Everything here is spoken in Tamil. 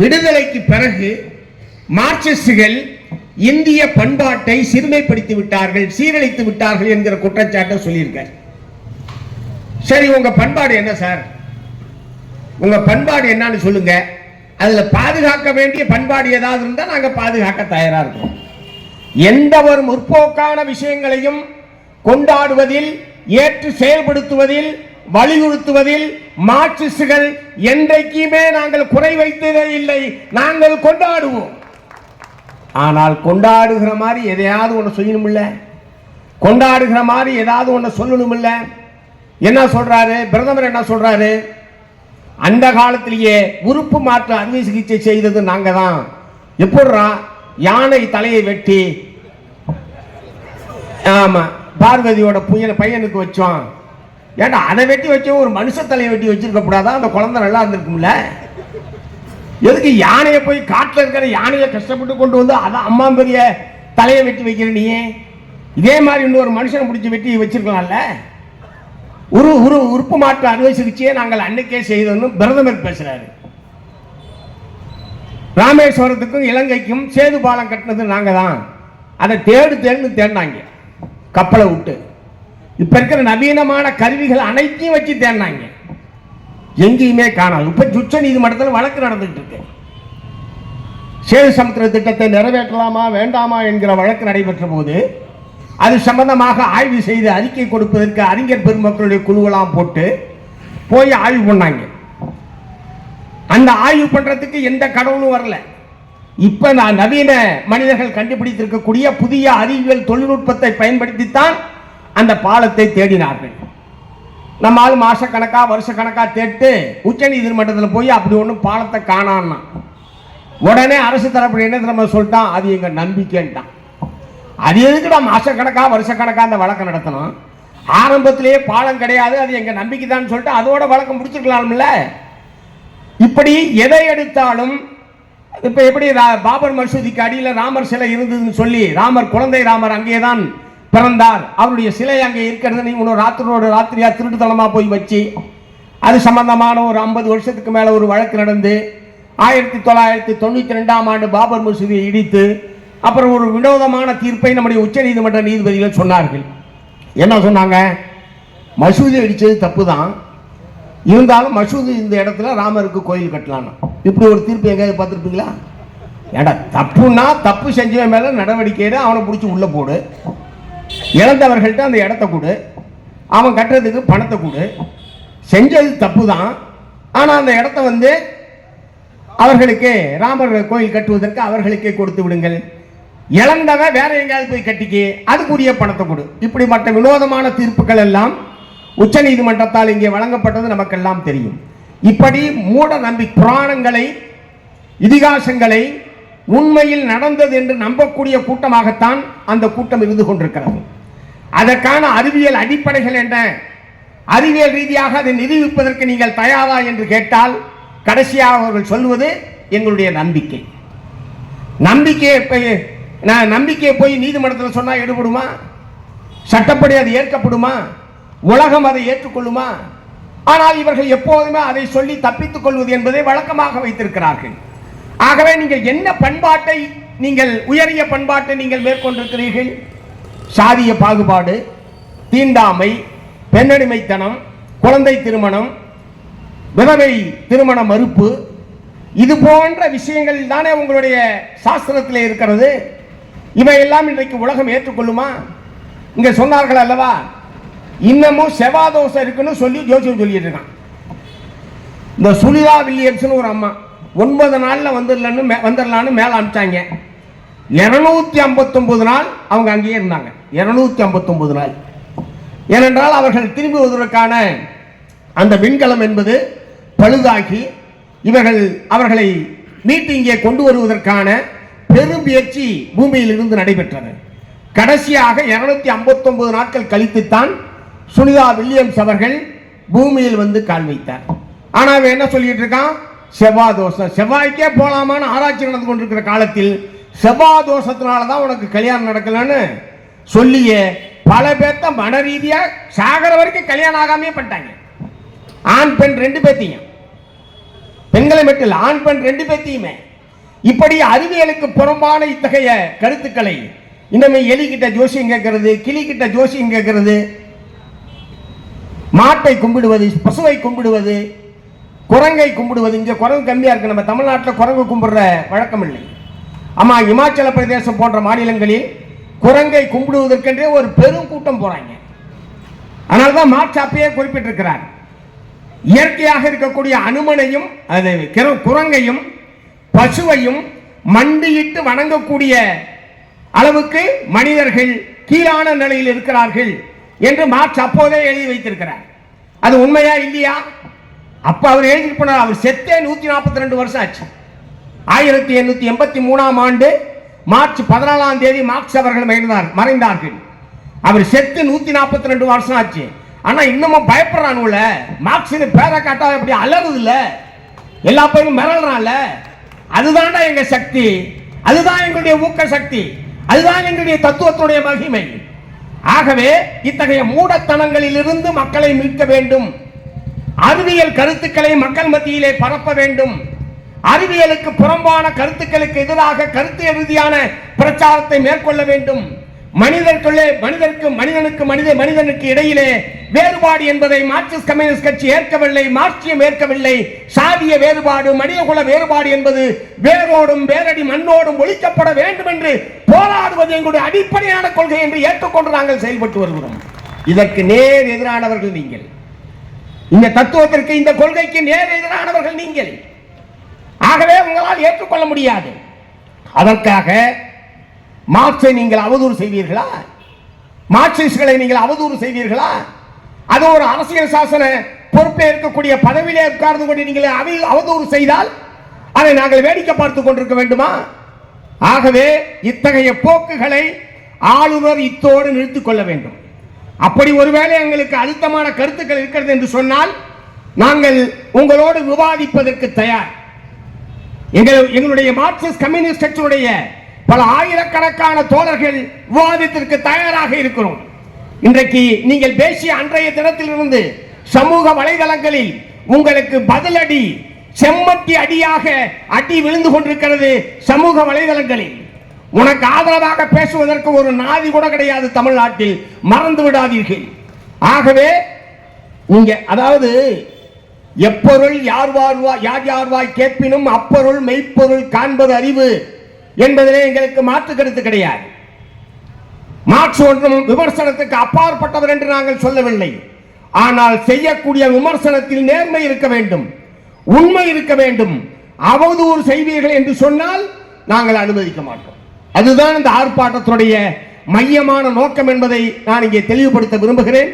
விடுதலைக்கு பிறகு மார்க்சிஸ்டுகள் இந்திய பண்பாட்டை சிறுமைப்படுத்தி விட்டார்கள் சீரழித்து விட்டார்கள் என்கிற குற்றச்சாட்டை சொல்லியிருக்கார். சரி உங்க பண்பாடு என்ன சார்? உங்க பண்பாடு என்னன்னு சொல்லுங்க. அதுல பாதுகாக்க வேண்டிய பண்பாடு ஏதாவது இருந்தா நாங்க பாதுகாக்க தயாரா இருக்கோம். எந்த ஒரு முற்போக்கான விஷயங்களையும் கொண்டாடுவதில் ஏற்று செயல்படுத்துவதில் வலியுறுத்துவதில் மார்க்சிஸ்டுகள் என்றைக்குமே நாங்கள் குறை வைத்ததே இல்லை. நாங்கள் கொண்டாடுவோம். ஆனால் கொண்டாடுகிற மாதிரி எதையாவது ஒன்று செய்யணுமில்ல. கொண்டாடுகிற மாதிரி ஏதாவது ஒன்று சொல்லணுமில்ல. என்ன சொல்றாரு? பிரதமர் என்ன சொல்றாரு? அந்த காலத்திலேயே உறுப்பு மாற்று அறுவை சிகிச்சை செய்தது நாங்க தான் எப்படிரா யானை தலையை வெட்டி ஆமா பார்வதியோட புயல பையனுக்கு வச்சோம். ஏன்டா அதை வெட்டி வச்சோம் ஒரு மனுஷ தலையை வெட்டி வச்சிருக்க கூடாதான் அந்த குழந்தை நல்லா இருந்திருக்கும்ல. எதுக்கு யானையை போய் காட்டில் இருக்கிற யானையை கஷ்டப்பட்டு கொண்டு வந்து அதான் அம்மா பெரிய தலையை வெட்டி வைக்கிற நீ இதே மாதிரி இன்னொரு மனுஷனை பிடிச்சி வெட்டி வச்சிருக்கலாம்ல. உரு உரு உறுப்பு மாற்று அறுவை சிகிச்சையை நாங்கள் அன்னைக்கே செய்தோம்னு பிரதமர் பேசுறாரு. ராமேஸ்வரத்துக்கும் இலங்கைக்கும் சேது பாலம் கட்டினது நாங்க தான் அதை தேடு தேடுன்னு தேடினாங்க. கப்பலை விட்டு. இப்ப இருக்கிற நவீனமான கருவிகள் அனைத்தையும் வச்சு தேடினாங்க. எங்கேயுமே காணாது. இப்ப உச்ச நீதிமன்றத்தில் வழக்கு நடந்துட்டு இருக்கு. சேது சமுத்திர திட்டத்தை நிறைவேற்றலாமா வேண்டாமா என்கிற வழக்கு நடைபெற்ற போது அது சம்பந்தமாக ஆய்வு செய்து அறிக்கை கொடுப்பதற்கு அறிஞர் பெருமக்களுடைய குழுவெல்லாம் போட்டு போய் ஆய்வு பண்ணாங்க. அந்த ஆய்வு பண்றதுக்கு எந்த கடவுளும் வரல. இப்ப நான் நவீன மனிதர்கள் கண்டுபிடித்திருக்கக்கூடிய புதிய அறிவியல் தொழில்நுட்பத்தை பயன்படுத்தித்தான் அந்த பாலத்தை தேடினார்கள். நம்ம ஆள் மாசக்கணக்கா வருஷக்கணக்கா தேட்டு உச்ச நீதிமன்றத்தில் போய் அப்படி ஒன்றும் பாலத்தை காணான்னா உடனே அரசு தரப்பு என்ன நம்ம சொல்லிட்டான்? அது எங்க நம்பிக்கைன்ட்டான். அது எதுக்குடா மாசக்கணக்கா வருஷக்கணக்கா அந்த வழக்கம் நடத்தணும்? ஆரம்பத்திலேயே பாலம் கிடையாது அது எங்க நம்பிக்கை தான் சொல்லிட்டு அதோட வழக்கம் முடிச்சிருக்கலாம்ல. இப்படி எதை எடுத்தாலும் இப்ப எப்படி ரா- பாபர் மசூதிக்கு அடியில் ராமர் சிலை இருந்ததுன்னு சொல்லி ராமர் குழந்தை ராமர் அங்கேதான் பிறந்தார். அவருடைய சிலை அங்கே இருக்கிறது நீ ஒரு ராத்திரோட ராத்திரியாக திருட்டுத்தனமாக போய் வச்சு அது சம்பந்தமான ஒரு ஐம்பது வருஷத்துக்கு மேலே ஒரு வழக்கு நடந்து ஆயிரத்தி தொள்ளாயிரத்தி தொண்ணூற்றி ரெண்டாம் ஆண்டு பாபர் மசூதியை இடித்து அப்புறம் ஒரு வினோதமான தீர்ப்பை நம்முடைய உச்சநீதிமன்ற நீதிபதிகள் சொன்னார்கள். என்ன சொன்னாங்க? மசூதி அடித்தது தப்பு தான் இருந்தாலும் மசூதி இந்த இடத்துல ராமருக்கு கோயில் கட்டலாம் இப்படி ஒரு தீர்ப்பு எங்கேயாவது பார்த்துருப்பீங்களா? ஏடா தப்புன்னா தப்பு செஞ்சவன் மேலே நடவடிக்கை எடு அவனை பிடிச்சி உள்ளே போடு. இழந்தவர்கள்ட்ட அந்த இடத்த கொடு. அவன் கட்டுறதுக்கு பணத்தை கொடு. செஞ்சது தப்பு தான் ஆனால் அந்த இடத்த வந்து அவர்களுக்கு ராமர் கோயில் கட்டுவதற்கு அவர்களுக்கே கொடுத்து விடுங்கள். இழந்தவன் வேற எங்கேயாவது போய் கட்டிக்கு அதுக்குரிய பணத்தை கொடு. இப்படி மற்ற வினோதமான தீர்ப்புகள் எல்லாம் உச்ச நீதிமன்றத்தால் இங்கே வழங்கப்பட்டது நமக்கெல்லாம் தெரியும். இப்படி மூட நம்பி புராணங்களை இதிகாசங்களை உண்மையில் நடந்தது என்று நம்பக்கூடிய கூட்டமாகத்தான் அந்த கூட்டம் இருந்து கொண்டிருக்கிறது. அதற்கான அறிவியல் அடிப்படைகள் என்ன? அறிவியல் ரீதியாக அதை நிரூபிப்பதற்கு நீங்கள் தயாரா என்று கேட்டால் கடைசியாக அவர்கள் சொல்வது எங்களுடைய நம்பிக்கை. நம்பிக்கையை நான் நம்பிக்கையை போய் நீதிமன்றத்தில் சொன்னால் எடுபடுமா? சட்டப்படி அது ஏற்கப்படுமா? உலகம் அதை ஏற்றுக்கொள்ளுமா? ஆனால் இவர்கள் எப்போதுமே அதை சொல்லி தப்பித்துக் கொள்வது என்பதை வழக்கமாக வைத்திருக்கிறார்கள். ஆகவே நீங்கள் என்ன பண்பாட்டை நீங்கள் உயரிய பண்பாட்டை நீங்கள் மேற்கொண்டிருக்கிறீர்கள்? சாதிய பாகுபாடு தீண்டாமை பெண்ணடிமைத்தனம் குழந்தை திருமணம் விதவை திருமண மறுப்பு இது போன்ற விஷயங்கள் தானே உங்களுடைய சாஸ்திரத்தில் இருக்கிறது. இவையெல்லாம் இன்றைக்கு உலகம் ஏற்றுக்கொள்ளுமா? இங்க சொன்னார்கள் அல்லவா? இன்னமும் செவ்வாதோஷம் இருக்குன்னு சொல்லி ஜோசியம் சொல்லிட்டு இருக்கான். இந்த சுனிதா வில்லியம்ஸ்னு ஒரு அம்மா ஒன்பது நாளில் வந்துடலன்னு மே- வந்துடலான்னு மேலே அனுப்பிச்சாங்க. இருநூத்தி ஐம்பத்தொன்பது நாள் அவங்க அங்கேயே இருந்தாங்க. இருநூத்தி ஐம்பத்தொன்பது நாள். ஏனென்றால் அவர்கள் திரும்பி வருவதற்கான அந்த விண்கலம் என்பது பழுதாகி இவர்கள் அவர்களை மீட்டு இங்கே கொண்டு வருவதற்கான பெரும் முயற்சி பூமியில் இருந்து நடைபெற்றது. கடைசியாக இருநூத்தி ஐம்பத்தொன்பது நாட்கள் கழித்துத்தான் சுனிதா வில்லியம்ஸ் அவர்கள் பூமியில் வந்து கால் வைத்தார். ஆனால் அவன் என்ன சொல்லிட்டு இருக்கான்? செவ்வாய் தோஷம். செவ்வாய்க்கே போலாமான்னு ஆராய்ச்சி நடந்து கொண்டிருக்கிற காலத்தில் செவ்வாய் தோஷத்தினால தான் உனக்கு கல்யாணம் நடக்கலன்னு சொல்லியே பல பேர்த்த மன ரீதியா சாகர வரைக்கும் கல்யாணம் ஆகாமே பண்ணிட்டாங்க. ஆண் பெண் ரெண்டு பேர்த்தையும். பெண்களை மட்டும் ஆண் பெண் ரெண்டு பேத்தையுமே இப்படி அறிவியலுக்கு புறம்பான இத்தகைய கருத்துக்களை இன்னமே எலிக்கிட்ட ஜோசியம் கேட்கறது கிளிக்கிட்ட ஜோசியம் கேட்கறது மாட்டை கும்பிடுவது பசுவை கும்பிடுவது குரங்கை கும்பிடுவது. இங்கே குரங்கு கம்மியாக இருக்கு. நம்ம தமிழ்நாட்டில் குரங்கு கும்பிடுற வழக்கம் இல்லை. ஆமாம் இமாச்சல பிரதேசம் போன்ற மாநிலங்களில் குரங்கை கும்பிடுவதற்கென்றே ஒரு பெரும் கூட்டம் போறாங்க அதனால தான் மார்க்ஸ் அப்பயே குறிப்பிட்டிருக்கிறார். இயற்கையாக இருக்கக்கூடிய அனுமனையும் அது குரங்கையும் பசுவையும் மண்டியிட்டு வணங்கக்கூடிய அளவுக்கு மனிதர்கள் கீழான நிலையில் இருக்கிறார்கள் என்று மார்க்ஸ் அப்போதே எழுதி வைத்திருக்கிறார். அது உண்மையா இல்லையா? அப்ப அவர் எழுதி போனார் அவர் செத்தே நூத்தி நாற்பத்தி ரெண்டு வருஷம் ஆச்சு. ஆயிரத்தி எண்ணூத்தி எண்பத்தி மூணாம் ஆண்டு மார்ச் பதினாலாம் தேதி மார்க்ஸ் அவர்கள் மறைந்தார் மறைந்தார்கள். அவர் செத்து நூத்தி நாற்பத்தி ரெண்டு வருஷம் ஆச்சு. ஆனா இன்னமும் பயப்படுறானுல மார்க்ஸ்னு பேரை காட்டா அப்படி அலறுது இல்ல எல்லா பேரும் மிரள்றான்ல. அதுதான்டா எங்க சக்தி. அதுதான் எங்களுடைய ஊக்க சக்தி. அதுதான் எங்களுடைய தத்துவத்துடைய மகிமை. ஆகவே இத்தகைய மூடத்தனங்களிலிருந்து மக்களை மீட்க வேண்டும். அறிவியல் கருத்துக்களை மக்கள் மத்தியிலே பரப்ப வேண்டும். அறிவியலுக்கு புறம்பான கருத்துக்களுக்கு எதிராக கருத்து ரீதியான பிரச்சாரத்தை மேற்கொள்ள வேண்டும். மனிதர்களே மனிதருக்கு மனிதனுக்கு மனித மனிதனுக்கு இடையிலே வேறுபாடு என்பதை மார்க்சிஸ்ட் கம்யூனிஸ்ட் கட்சி ஏற்கவில்லை மார்க்சியம் ஏற்கவில்லை. சாதிய வேறுபாடு மனிதகுல வேறுபாடு என்பது வேரோடும் வேரடி மண்ணோடும் ஒழிக்கப்பட வேண்டும் என்று போராடுவது எங்களுடைய அடிப்படையான கொள்கை என்று ஏற்றுக்கொண்டு நாங்கள் செயல்பட்டு வருகிறோம். இதற்கு நேர் எதிரானவர்கள் நீங்கள். இந்த தத்துவத்திற்கு இந்த கொள்கைக்கு நேர் எதிரானவர்கள் நீங்கள். ஆகவே உங்களால் ஏற்றுக்கொள்ள முடியாது. அதற்காக மார்க்சை நீங்கள் அவதூறு செய்வீர்களா? மார்க்சிஸ்ட்களை நீங்கள் அவதூறு செய்வீர்களா? அது ஒரு அரசியல் சாசன பொறுப்பே இருக்கக்கூடிய பதவியிலே உட்கார்ந்து கொண்டு நீங்கள் அவை- அவதூறு செய்தால் அதை நாங்கள் வேடிக்கை பார்த்து கொண்டிருக்க வேண்டுமா? ஆகவே இத்தகைய போக்குகளை ஆளுநர் இத்தோடு நிறுத்திக் கொள்ள வேண்டும். அப்படி ஒருவேளை எங்களுக்கு அழுத்தமான கருத்துக்கள் இருக்கிறது என்று சொன்னால் நாங்கள் உங்களோடு விவாதிப்பதற்கு தயார். எங்களுடைய மார்க்சிஸ்ட் கம்யூனிஸ்ட் கட்சியுடைய பல ஆயிரக்கணக்கான தோழர்கள் விவாதத்திற்கு தயாராக இருக்கிறோம். இன்றைக்கு நீங்கள் பேசிய அன்றைய தினத்திலிருந்து சமூக வலைதளங்களில் உங்களுக்கு பதிலடி செம்மட்டி அடியாக அடி விழுந்து கொண்டிருக்கிறது சமூக வலைதளங்களில். உனக்கு ஆதரவாக பேசுவதற்கு ஒரு நாதி கூட கிடையாது தமிழ்நாட்டில். மறந்து விடாதீர்கள். ஆகவே நீங்க அதாவது எப்பொருள் யார் வாழ்வா யார் யார்வாய் கேட்பினும் அப்பொருள் மெய்ப்பொருள் காண்பது அறிவு என்பதிலே எங்களுக்கு மாற்று கருத்து கிடையாது. மார்க்ஸ் ஒன்றும் விமர்சனத்துக்கு அப்பாற்பட்டவர் என்று நாங்கள் சொல்லவில்லை. ஆனால் செய்யக்கூடிய விமர்சனத்தில் நேர்மை இருக்க வேண்டும். உண்மை இருக்க வேண்டும். அவதூறு செய்வீர்கள் என்று சொன்னால் நாங்கள் அனுமதிக்க மாட்டோம். அதுதான் இந்த ஆர்ப்பாட்டத்துடைய மையமான நோக்கம் என்பதை நான் இங்கே தெளிவுபடுத்த விரும்புகிறேன்.